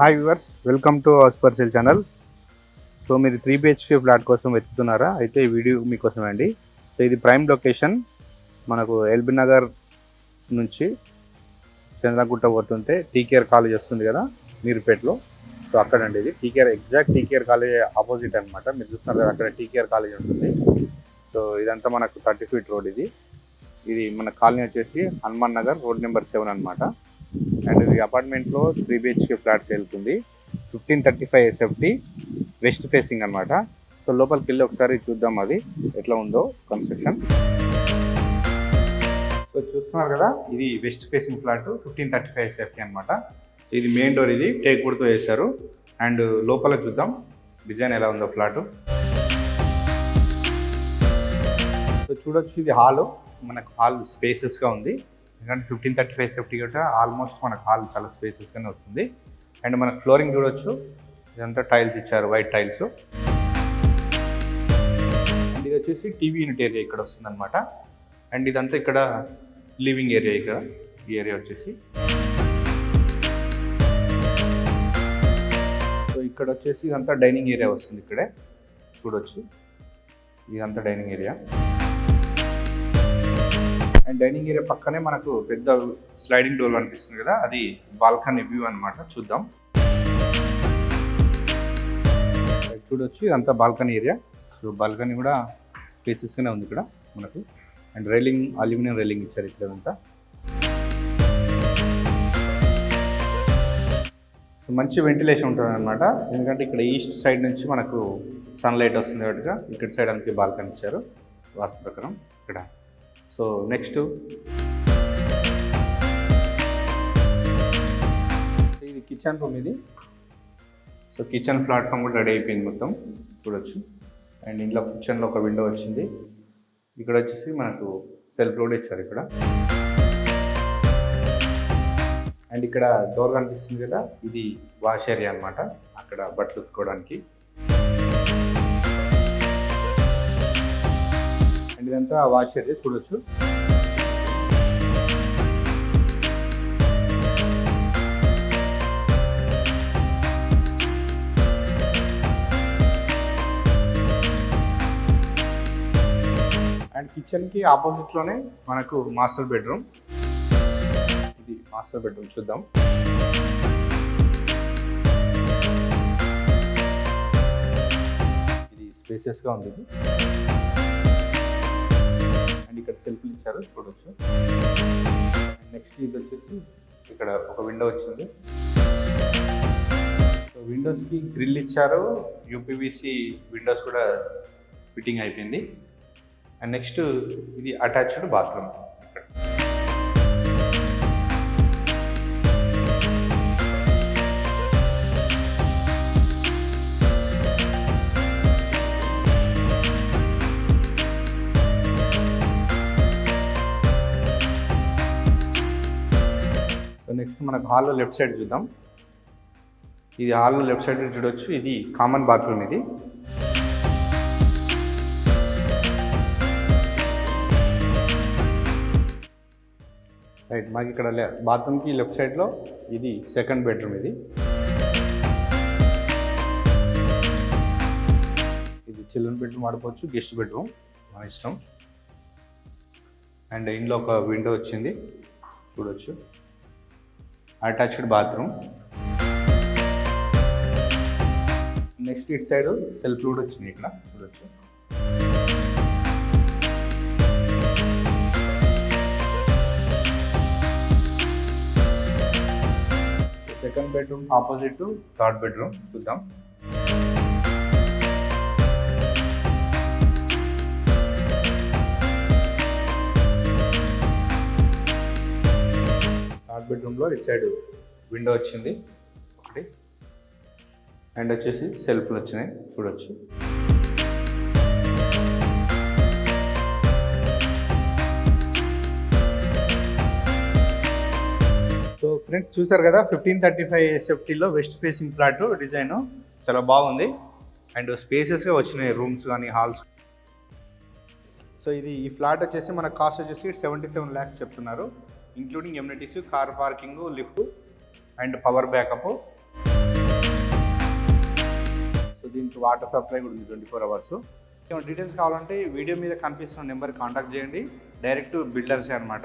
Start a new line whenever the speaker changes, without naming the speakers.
Hi viewers welcome to house parcel channel so మీరు three BHK flat కోసం వెతుకుతున్నారా? అయితే ఈ వీడియో మీకోసం అండి. సో ఇది ప్రైమ్ లొకేషన్ మనకు ఎల్బీ నగర్ నుంచి చంద్రగుట్ట పోతుంటే టీకేఆర్ కాలేజ్ వస్తుంది కదా మీరుపేటలో సో అక్కడండి ఇది. TKR exact TKR college opposite అనమాట మీరు చూస్తున్నారు కదా అక్కడ టీకేఆర్ కాలేజ్ ఉంటుంది. సో ఇదంతా మనకు థర్టీ ఫీట్ రోడ్ ఇది. ఇది మన కాలనీ వచ్చేసి Hanuman Nagar road number seven అనమాట ఇది అపార్ట్మెంట్లో త్రీ బిహెచ్కే ఫ్లాట్స్ వెళ్తుంది fifteen thirty five SFT west facing అనమాట సో లోపలికి వెళ్ళి ఒకసారి చూద్దాం అది ఎట్లా ఉందో కన్స్ట్రక్షన్. సో చూస్తున్నారు కదా ఇది west facing flat fifteen thirty five SFT అనమాట ఇది మెయిన్ డోర్ ఇది టేక్ వుడ్తో వేశారు అండ్ లోపల చూద్దాం డిజైన్ ఎలా ఉందో ఫ్లాట్. సో చూడొచ్చు ఇది హాల్ మనకు హాల్ స్పేసెస్గా ఉంది. ఎందుకంటే ఫిఫ్టీన్ థర్టీ ఫైవ్ సేఫ్టీ కూడా ఆల్మోస్ట్ మనకు హాల్ చాలా స్పేసెస్గానే వస్తుంది. అండ్ మనకు ఫ్లోరింగ్ చూడొచ్చు. ఇదంతా టైల్స్ ఇచ్చారు వైట్ టైల్స్ అండ్ ఇది వచ్చేసి టీవీ యూనిట్ ఏరియా ఇక్కడ వస్తుంది అనమాట అండ్ ఇదంతా ఇక్కడ లివింగ్ ఏరియా ఇక్కడ ఈ ఏరియా వచ్చేసి. సో ఇక్కడ వచ్చేసి ఇదంతా డైనింగ్ ఏరియా వస్తుంది ఇక్కడే. చూడొచ్చు. ఇదంతా dining area and dining area పక్కనే మనకు పెద్ద స్లైడింగ్ డోర్ అనిపిస్తుంది కదా అది బాల్కనీ వ్యూ అన్నమాట చూద్దాం. చూడొచ్చు ఇదంతా బాల్కనీ ఏరియా. సో బాల్కనీ కూడా స్పేసెస్గానే ఉంది ఇక్కడ మనకు. అండ్ రైలింగ్ అల్యూమినియం రైలింగ్ ఇచ్చారు ఇక్కడ అంతా. మంచి వెంటిలేషన్ ఉంటుంది అనమాట ఎందుకంటే ఇక్కడ ఈస్ట్ సైడ్ నుంచి మనకు సన్లైట్ వస్తుంది కాబట్టి ఇక్కడ సైడ్ అందుకే బాల్కనీ ఇచ్చారు. వాస్తు ప్రకారం ఇక్కడ. So next. ఇది కిచెన్ రూమ్ ఇది. సో కిచెన్ ప్లాట్ఫామ్ కూడా రెడీ అయిపోయింది మొత్తం. చూడొచ్చు. అండ్ ఇంట్లో కిచెన్లో ఒక విండో వచ్చింది. ఇక్కడ వచ్చేసి మనకు సెల్ఫ్ లోడ్ ఇచ్చారు ఇక్కడ. అండ్ ఇక్కడ డోర్ కనిపిస్తుంది కదా ఇది వాష్ ఏరియా అనమాట అక్కడ బట్టలు ఉతుకోవడానికి అండ్ ఇదంతా వాష్ చూడొచ్చు. అండ్ కిచెన్కి ఆపోజిట్లోనే మనకు మాస్టర్ బెడ్రూమ్. ఇది మాస్టర్ బెడ్రూమ్ చూద్దాం. ఇది స్పేసియస్గా ఉంది ఇది. అండ్ ఇక్కడ సెల్ఫ్లు ఇచ్చారు చూడొచ్చు. నెక్స్ట్ ఇది వచ్చేసి ఇక్కడ ఒక విండో వచ్చింది. సో విండోస్కి గ్రిల్ ఇచ్చారు యూపీవీసీ విండోస్ కూడా ఫిట్టింగ్ అయిపోయింది. అండ్ నెక్స్ట్ ఇది అటాచ్డ్ బాత్రూమ్. సో నెక్స్ట్ మనకు హాల్లో లెఫ్ట్ సైడ్ చూద్దాం. ఇది హాల్లో లెఫ్ట్ సైడ్ చూడొచ్చు. ఇది కామన్ బాత్రూమ్ ఇది. రైట్ మాకు ఇక్కడ బాత్రూమ్కి లెఫ్ట్ సైడ్లో ఇది సెకండ్ బెడ్రూమ్ ఇది. ఇది చిల్డ్రన్ బెడ్రూమ్ ఆడుకోవచ్చు గెస్ట్ బెడ్రూమ్ మన ఇష్టం. అండ్ ఇంట్లో ఒక విండో వచ్చింది. చూడొచ్చు. Attached bathroom. నెక్స్ట్ ఇటు సైడ్ సెల్ఫ్ కూడా వచ్చింది ఇక్కడ చూడొచ్చు. Second bedroom opposite third bedroom చూద్దాం. లో ఇటు సైడ్ విండో వచ్చింది. ఒకటి. అండ్ వచ్చేసి సెల్ఫ్లు వచ్చినాయి. చూడొచ్చు. సో ఫ్రెండ్స్ చూసారు కదా ఫిఫ్టీన్ థర్టీ ఫైవ్ సేఫ్టీలో వెస్ట్ ఫేసింగ్ ఫ్లాట్ డిజైన్. చాలా బాగుంది. అండ్ స్పేసెస్గా వచ్చినాయి రూమ్స్ కానీ హాల్స్. సో ఇది ఈ ఫ్లాట్ వచ్చేసి మన కాస్ట్ వచ్చేసి సెవెంటీ సెవెన్ ల్యాక్స్ చెప్తున్నారు. Including amenities car parking lift and power backup so దీనికి వాటర్ సప్లై కూడా ఉంది ట్వంటీ ఫోర్ అవర్స్ డీటెయిల్స్ కావాలంటే వీడియో మీద కనిపిస్తున్న నెంబర్ కాంటాక్ట్ చేయండి. డైరెక్ట్ బిల్డర్సే అనమాట